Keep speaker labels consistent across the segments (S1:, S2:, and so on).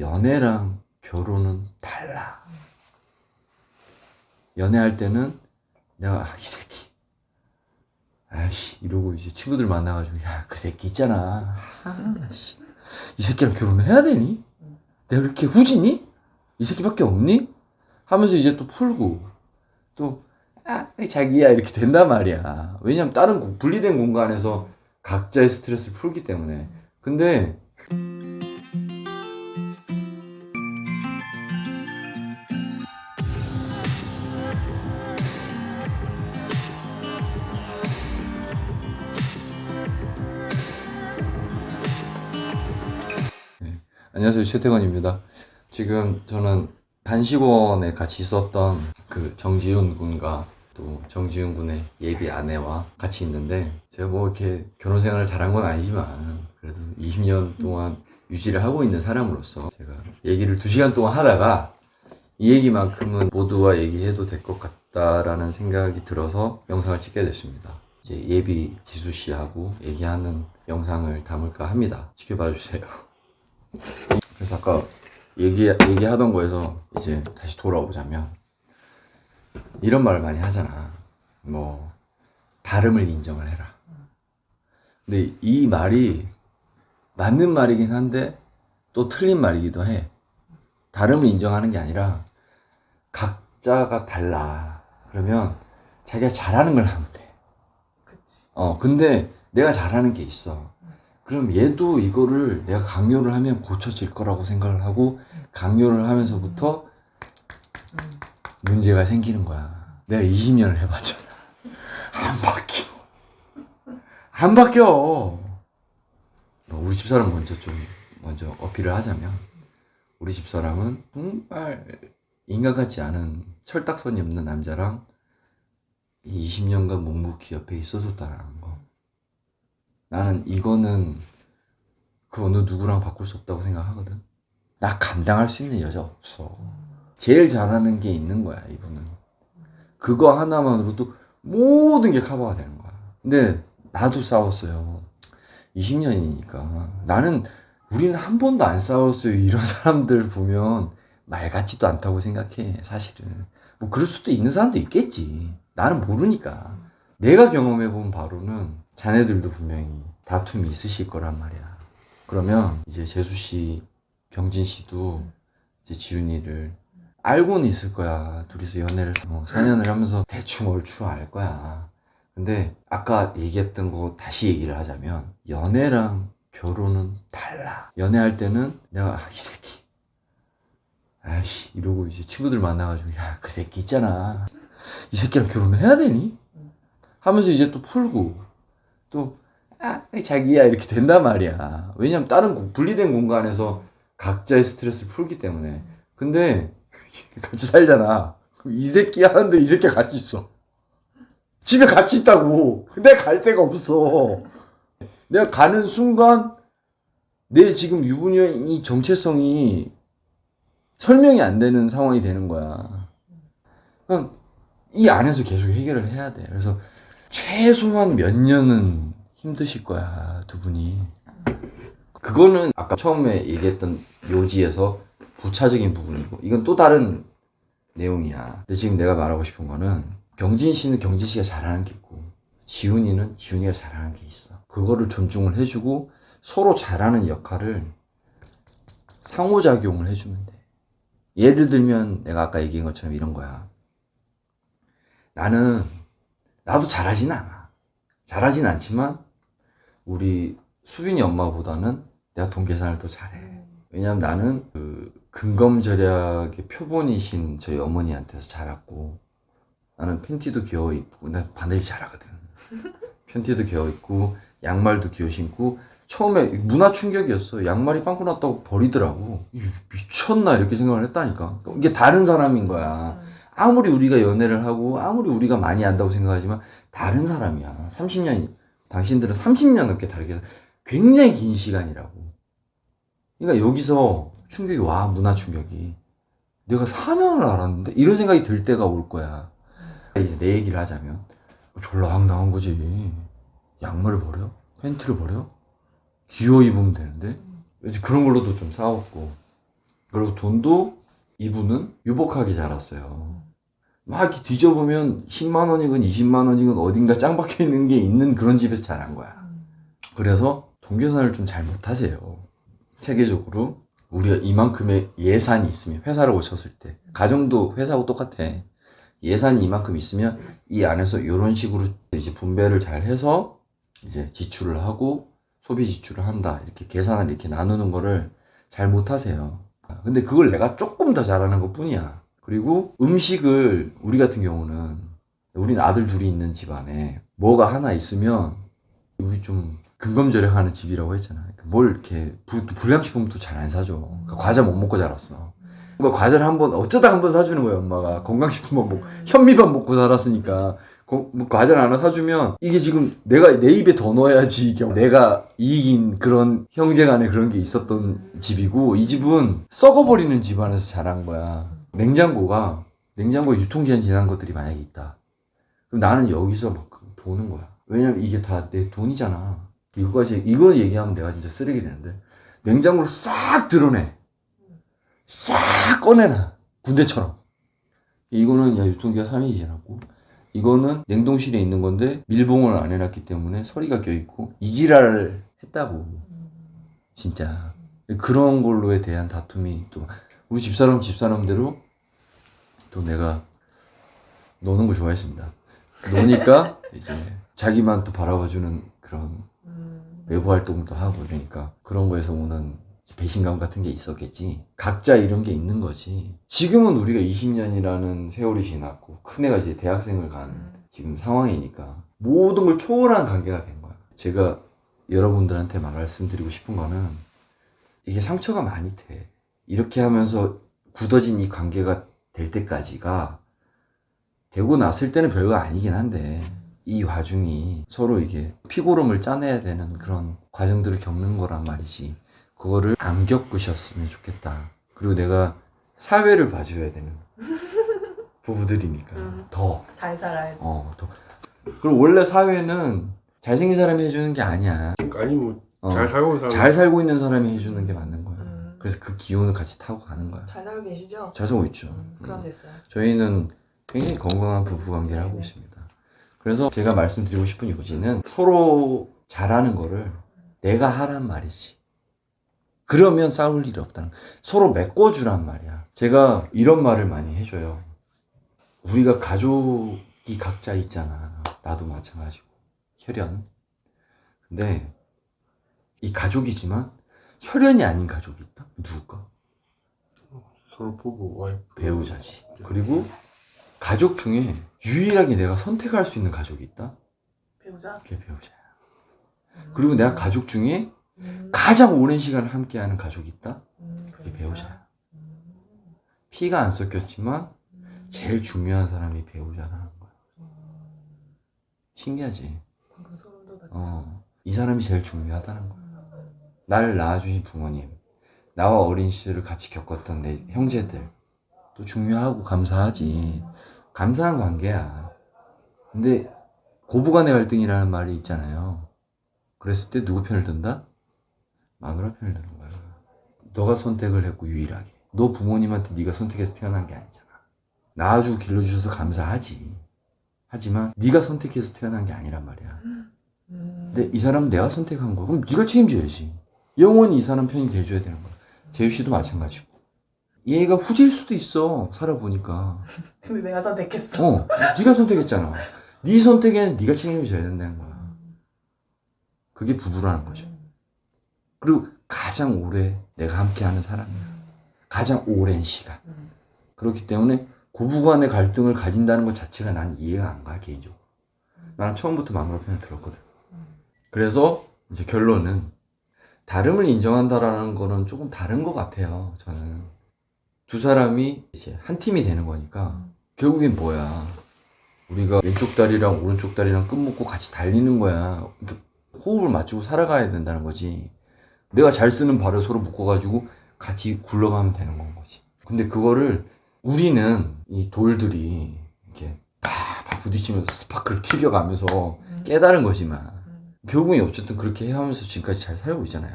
S1: 연애랑 결혼은 달라. 연애할 때는 내가 아, 이 새끼 아씨 이러고 이제 친구들 만나가지고 야 그 새끼 있잖아 아, 씨. 이 새끼랑 결혼을 해야 되니? 내가 이렇게 후지니? 이 새끼밖에 없니? 하면서 이제 또 풀고 또 아, 자기야 이렇게 된단 말이야. 왜냐면 다른 고- 분리된 공간에서 각자의 스트레스를 풀기 때문에. 근데 안녕하세요 최태건입니다. 지금 저는 단식원에 같이 있었던 그 정지훈 군과 또 정지훈 군의 예비 아내와 같이 있는데 제가 뭐 이렇게 결혼 생활을 잘한 건 아니지만 그래도 20년 동안 유지를 하고 있는 사람으로서 제가 얘기를 2시간 동안 하다가 이 얘기만큼은 모두와 얘기해도 될 것 같다라는 생각이 들어서 영상을 찍게 됐습니다. 이제 예비 지수 씨하고 얘기하는 영상을 담을까 합니다. 지켜봐 주세요. 그래서 아까 얘기, 얘기하던 거에서 이제 다시 돌아오자면 이런 말을 많이 하잖아. 뭐, 다름을 인정을 해라. 근데 이 말이 맞는 말이긴 한데 또 틀린 말이기도 해. 다름을 인정하는 게 아니라 각자가 달라. 그러면 자기가 잘하는 걸 하면 돼. 어, 근데 내가 잘하는 게 있어. 그럼 얘도 이거를 내가 강요를 하면 고쳐질 거라고 생각을 하고 강요를 하면서부터 문제가 생기는 거야. 내가 20년을 해봤잖아. 안 바뀌어. 안 바뀌어. 뭐 우리 집사람 먼저 좀 먼저 어필을 하자면 우리 집사람은 정말 인간 같지 않은 철딱선이 없는 남자랑 이 20년간 묵묵히 옆에 있어줬다라는 거. 나는 이거는 그 어느 누구랑 바꿀 수 없다고 생각하거든. 나 감당할 수 있는 여자 없어. 제일 잘하는 게 있는 거야, 이분은. 그거 하나만으로도 모든 게 커버가 되는 거야. 근데 나도 싸웠어요. 20년이니까. 나는 우리는 한 번도 안 싸웠어요. 이런 사람들 보면 말 같지도 않다고 생각해, 사실은. 뭐 그럴 수도 있는 사람도 있겠지. 나는 모르니까. 내가 경험해본 바로는 자네들도 분명히 다툼이 있으실 거란 말이야. 그러면 이제 재수 씨, 경진 씨도 이제 지훈이를 알고는 있을 거야. 둘이서 연애를 뭐 4년을 하면서 대충 얼추 알 거야. 근데 아까 얘기했던 거 다시 얘기를 하자면 연애랑 결혼은 달라. 연애할 때는 내가 아, 이 새끼 아이씨 이러고 이제 친구들 만나가지고 야 그 새끼 있잖아. 이 새끼랑 결혼을 해야 되니? 하면서 이제 또 풀고 또 아, 자기야 이렇게 된단 말이야. 왜냐면 다른 고- 분리된 공간에서 각자의 스트레스를 풀기 때문에. 근데 같이 살잖아. 이 새끼 하는데 이 새끼가 같이 있어. 집에 같이 있다고. 근데 갈 데가 없어. 내가 가는 순간 내 지금 유부녀의 정체성이 설명이 안 되는 상황이 되는 거야. 그럼 이 안에서 계속 해결을 해야 돼. 그래서 최소한 몇 년은 힘드실 거야, 두 분이. 그거는 아까 처음에 얘기했던 요지에서 부차적인 부분이고, 이건 또 다른 내용이야. 근데 지금 내가 말하고 싶은 거는, 경진 씨는 경진 씨가 잘하는 게 있고, 지훈이는 지훈이가 잘하는 게 있어. 그거를 존중을 해주고, 서로 잘하는 역할을 상호작용을 해주면 돼. 예를 들면, 내가 아까 얘기한 것처럼 이런 거야. 나는, 나도 잘하진 않아. 잘하진 않지만, 우리 수빈이 엄마보다는 내가 돈 계산을 더 잘해. 왜냐면 나는 그 근검절약의 표본이신 저희 어머니한테서 자랐고 나는 팬티도 귀여워 입고 나 반드시 잘하거든. 팬티도 귀여워 입고 양말도 귀여워 신고 처음에 문화 충격이었어. 양말이 빵꾸 났다고 버리더라고. 미쳤나 이렇게 생각을 했다니까. 이게 다른 사람인 거야. 아무리 우리가 연애를 하고 아무리 우리가 많이 안다고 생각하지만 다른 사람이야. 30년 당신들은 30년 넘게 다르게 굉장히 긴 시간이라고. 그러니까 여기서 충격이 와, 문화 충격이. 내가 4년을 알았는데? 이런 생각이 들 때가 올 거야. 이제 내 얘기를 하자면, 졸라 황당한 거지. 양말을 버려? 팬티를 버려? 귀여워 입으면 되는데? 이제 그런 걸로도 좀 싸웠고. 그리고 돈도 이분은 유복하게 자랐어요. 막 이렇게 뒤져보면 10만 원이건 20만 원이건 어딘가 짱 박혀 있는 게 있는 그런 집에서 자란 거야. 그래서 돈 계산을 좀 잘 못하세요. 체계적으로 우리가 이만큼의 예산이 있으면 회사를 오셨을 때 가정도 회사하고 똑같아. 예산이 이만큼 있으면 이 안에서 이런 식으로 이제 분배를 잘 해서 이제 지출을 하고 소비 지출을 한다 이렇게 계산을 이렇게 나누는 거를 잘 못하세요. 근데 그걸 내가 조금 더 잘하는 것 뿐이야. 그리고 음식을 우리 같은 경우는 우린 아들 둘이 있는 집안에 뭐가 하나 있으면 우리 좀 근검절약하는 집이라고 했잖아. 그러니까 뭘 이렇게 불, 불량식품도 잘 안 사줘. 그러니까 과자 못 먹고 자랐어. 그러니까 과자를 한번 어쩌다 한 번 사주는 거야 엄마가 건강식품만 먹고 현미밥 먹고 살았으니까 거- 뭐 과자를 하나 사주면 이게 지금 내가 내 입에 더 넣어야지 이게 내가 이익인 그런 형제간에 그런 게 있었던 집이고 이 집은 썩어버리는 집안에서 자란 거야 냉장고가 냉장고에 유통기한 지난 것들이 만약에 있다. 그럼 나는 여기서 막 도는 거야. 왜냐면 이게 다 내 돈이잖아. 이거까지 이거 얘기하면 내가 진짜 쓰레기 되는데. 냉장고를 싹 드러내. 싹 꺼내놔. 군대처럼. 이거는 야 유통기한 3일이 지났고. 이거는 냉동실에 있는 건데 밀봉을 안 해놨기 때문에 서리가 껴있고 이지랄을 했다고. 진짜. 그런 걸로에 대한 다툼이 또 우리 집사람 집사람대로 또 내가 노는 거 좋아했습니다 노니까 이제 자기만 또 바라봐주는 그런 외부 활동도 하고 이러니까 그런 거에서 오는 배신감 같은 게 있었겠지. 각자 이런 게 있는 거지. 지금은 우리가 20년이라는 세월이 지났고 큰애가 이제 대학생을 간 지금 상황이니까 모든 걸 초월한 관계가 된 거야. 제가 여러분들한테 말씀드리고 싶은 거는 이게 상처가 많이 돼. 이렇게 하면서 굳어진 이 관계가 될 때까지가 되고 났을 때는 별거 아니긴 한데 이 와중이 서로 이게 피고름을 짜내야 되는 그런 과정들을 겪는 거란 말이지. 그거를 안 겪으셨으면 좋겠다. 그리고 내가 사회를 봐줘야 되는 부부들이니까
S2: 음.
S1: 더,
S2: 잘 살아야지.
S1: 어, 더. 그리고 원래 사회는 잘생긴 사람이 해주는 게 아니야.
S3: 그러니까 아니 뭐
S1: 어,
S3: 잘 살고 있는 사람
S1: 잘 살고 있는 사람이 해주는 게 맞는 거야.
S2: 음.
S1: 그래서 그 기운을 같이 타고 가는 거야.
S2: 잘 살고 계시죠?
S1: 잘 살고 있죠.
S2: 음, 그럼
S1: 음.
S2: 됐어요.
S1: 저희는 굉장히 건강한 부부 관계를 하고
S2: 네네.
S1: 있습니다. 그래서 제가 말씀드리고 싶은 요지는 서로 잘하는 거를 내가 하란 말이지. 그러면 싸울 일이 없다는. 서로 메꿔주란 말이야. 제가 이런 말을 많이 해줘요. 우리가 가족이 각자 있잖아. 나도 마찬가지고. 혈연. 근데 이 가족이지만 혈연이 아닌 가족이 있다? 누굴까?
S3: 서로 부부 와이프
S1: 배우자지. 그리고 가족 중에 유일하게 내가 선택할 수 있는 가족이 있다?
S2: 배우자.
S1: 그게 배우자야. 그리고 내가 가족 중에
S2: 음,
S1: 가장 오랜 시간을 함께하는 가족이 있다?
S2: 음,
S1: 그게
S2: 배우자.
S1: 배우자야. 피가 안 섞였지만 제일 중요한 사람이 배우자라는 거야. 신기하지?
S2: 방금 소름 돋았어.
S1: 어. 이 사람이 제일 중요하다는 거야. 나를 낳아주신 부모님, 나와 어린 시절을 같이 겪었던 내 형제들, 또 중요하고 감사하지. 감사한 관계야. 근데 고부간의 갈등이라는 말이 있잖아요. 그랬을 때 누구 편을 든다? 마누라 편을 드는 거야. 너가 선택을 했고 유일하게. 너 부모님한테 네가 선택해서 태어난 게 아니잖아. 낳아주고 길러주셔서 감사하지. 하지만 네가 선택해서 태어난 게 아니란 말이야.
S2: 음,
S1: 근데 이 사람은 내가 선택한 거야. 그럼 네가 책임져야지. 영원히 이 사람 편이 돼줘야 되는 거야. 재유 씨도 마찬가지고. 얘가 후질 수도 있어. 살아보니까.
S2: 근데 내가 선택했어.
S1: 어, 네가 선택했잖아. 네 선택에는 네가 책임져야 된다는 거야. 그게 부부라는 거죠. 그리고 가장 오래 내가 함께하는 사람이야. 가장 오랜 시간.
S2: 음.
S1: 그렇기 때문에 고부간의 갈등을 가진다는 것 자체가 난 이해가 안 가, 개인적으로. 나는 처음부터 마누라 편을 들었거든. 그래서 이제 결론은 다름을 인정한다라는 거는 조금 다른 것 같아요, 저는. 두 사람이 이제 한 팀이 되는 거니까 결국엔 뭐야. 우리가 왼쪽 다리랑 오른쪽 다리랑 끈 묶고 같이 달리는 거야. 이렇게 호흡을 맞추고 살아가야 된다는 거지. 내가 잘 쓰는 발을 서로 묶어가지고 같이 굴러가면 되는 건 거지. 근데 그거를 우리는 이 돌들이 이렇게 팍팍 부딪히면서 스파크를 튀겨가면서 깨달은 거지만
S2: 음.
S1: 결국에 어쨌든 그렇게 해 하면서 지금까지 잘 살고 있잖아요.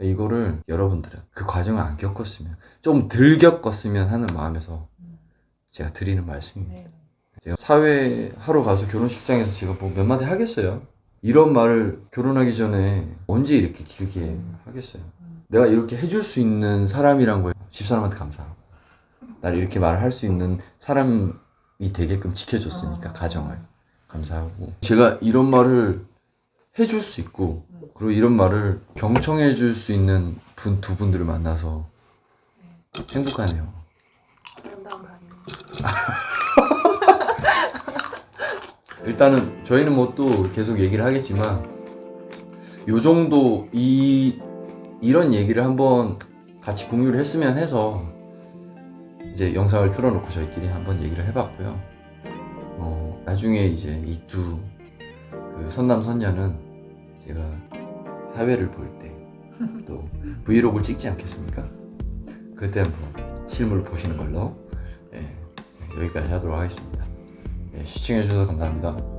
S1: 이거를 여러분들은 그 과정을 안 겪었으면 좀 덜 겪었으면 하는 마음에서 제가 드리는 말씀입니다.
S2: 네.
S1: 제가 사회 하러 가서 결혼식장에서 제가 뭐 몇 마디 하겠어요. 이런 말을 결혼하기 전에 언제 이렇게 길게 하겠어요. 내가 이렇게 해줄 수 있는 사람이란 거예요. 집사람한테 감사하고. 나를 이렇게 말을 할 수 있는 사람이 되게끔 지켜줬으니까,
S2: 아.
S1: 가정을. 감사하고. 제가 이런 말을 해줄 수 있고, 그리고 이런 말을 경청해 줄 수 있는 분 두 분들을 만나서 행복하네요.
S2: 아름다운 밤이.
S1: 일단은 저희는 뭐 또 계속 얘기를 하겠지만 요 정도 이 이런 얘기를 한번 같이 공유를 했으면 해서 이제 영상을 틀어놓고 저희끼리 한번 얘기를 해봤고요. 어, 나중에 이제 이 두 그 선남 선녀는 제가 사회를 볼 때 또 브이로그를 찍지 않겠습니까? 그때 한번 실물을 보시는 걸로 예, 여기까지 하도록 하겠습니다. 예, 시청해주셔서 감사합니다.